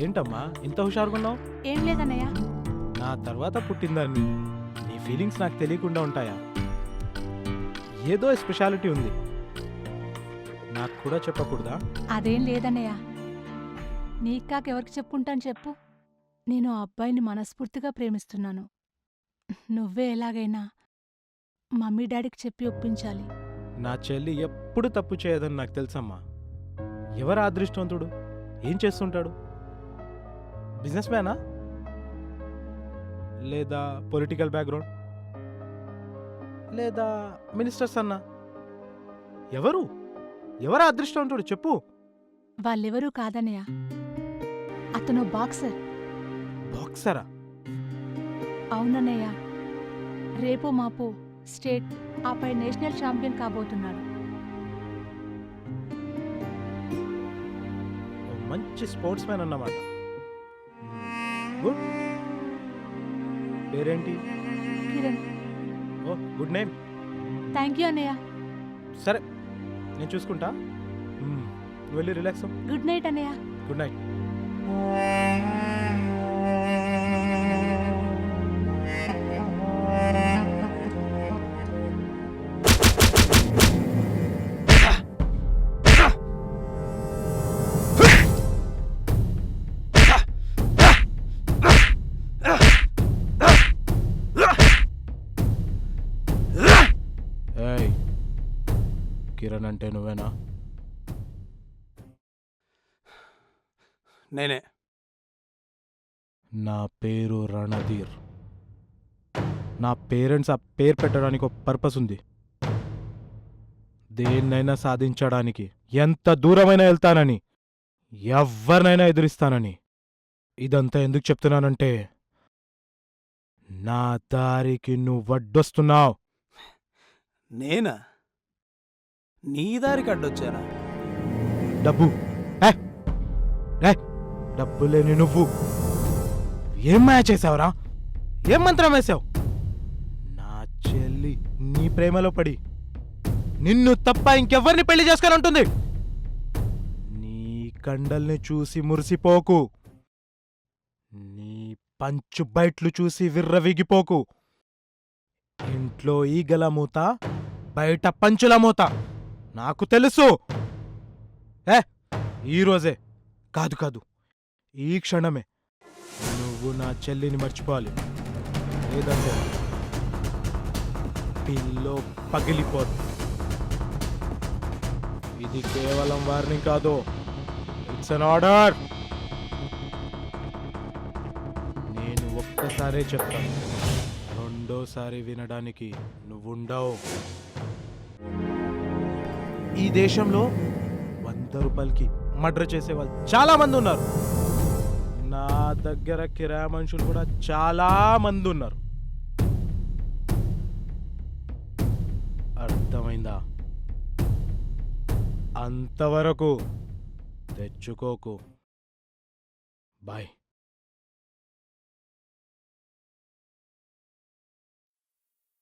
ఏంటమ్మా ఇంత హుషారుగా ఉన్నావు ఏం లేదన్నయ్య. నా తర్వాత పుట్టిందాన్ని. నీ ఫీలింగ్స్ నాకు తెలియకుండా ఉంటాయా? ఏదో స్పెషాలిటీ ఉంది. నాకు కూడా చెప్పకూడదా? అదేం లేదన్నయ్య. నీకు కాక ఎవరికి చెప్పుకుంటాను చెప్పు. నేను ఆ అబ్బాయిని మనస్ఫూర్తిగా ప్రేమిస్తున్నాను. నువ్వే ఎలాగైనా మమ్మీ డాడీకి చెప్పి ఒప్పించాలి. నా చెల్లి ఎప్పుడు తప్పు చేయదని నాకు తెలుసమ్మా. ఎవరు అదృష్టవంతుడు? ఏం చేస్తుంటాడు? బిజినెస్ మ్యానా? లేదా పొలిటికల్ బ్యాక్గ్రౌండ్? లేదా మినిస్టర్స్ అన్నా? ఎవరు? ఎవరు అదృష్టవంతుడు చెప్పు. వాళ్ళెవరూ కాదన్నయ్య. అతను బాక్సర్. బాక్సరా? అవునన్నయ్య. రేపో మాపో స్టేట్ ఆపై నేషనల్ ఛాంపియన్ కాబోతున్నాడు. ఓ మంచి స్పోర్ట్స్ మ్యాన్ అన్నమాట. గుడ్ పేరేంటి? Kiran. Oh good name. Thank you అన్నయ్య. సరే నేను చూసుకుంటా. వెళ్ళి రిలాక్స్. గుడ్ నైట్ అన్నయ్య. Good night. ఏయ్ కిరణ్ అంటే నువ్వేనా? నేనే. నా పేరు రణధీర్. నా పేరెంట్స్ ఆ పేరు పెట్టడానికి ఒక పర్పస్ ఉంది. దేన్నైనా సాధించడానికి ఎంత దూరమైనా వెళ్తానని ఎవరినైనా ఎదిరిస్తానని. ఇదంతా ఎందుకు చెప్తున్నానంటే నా దారికి నువ్వు వడ్డొస్తున్నావు నేనా? నీ దారికి అడ్డొచ్చానా? డబ్బు. ఏ, డబ్బు లేని నువ్వు. ఏం మాయ చేసావురా ఏం మంత్రం వేసావు నా చెల్లి నీ ప్రేమలో పడి నిన్ను తప్ప ఇంకెవ్వరిని పెళ్ళి చేసుకొని ఉంటుంది. నీ కండల్ని చూసి మురిసిపోకు. నీ పంచు బయట్లు చూసి విర్రవిగిపోకు. ఇంట్లో ఈగల మూత బయట పంచుల మూత. నాకు తెలుసు. ఏ ఈరోజే కాదు కాదు. ఈ క్షణమే. నువ్వు నా చెల్లిని మర్చిపోవాలి. లేదంటే పిల్లో పగిలిపోదు. ఇది కేవలం వార్నింగ్ కాదు. It's an order. నేను ఒక్కసారే చెప్తాను. రెండోసారి వినడానికి నువ్వుండవు. ఈ దేశంలో వంద రూపాయలకి మర్డర్ చేసే వాళ్ళు చాలా మంది ఉన్నారు. నా దగ్గర కిరాయ మనుషులు కూడా చాలా మంది ఉన్నారు. అర్థమైందా? అంతవరకు తెచ్చుకోకు. బాయ్.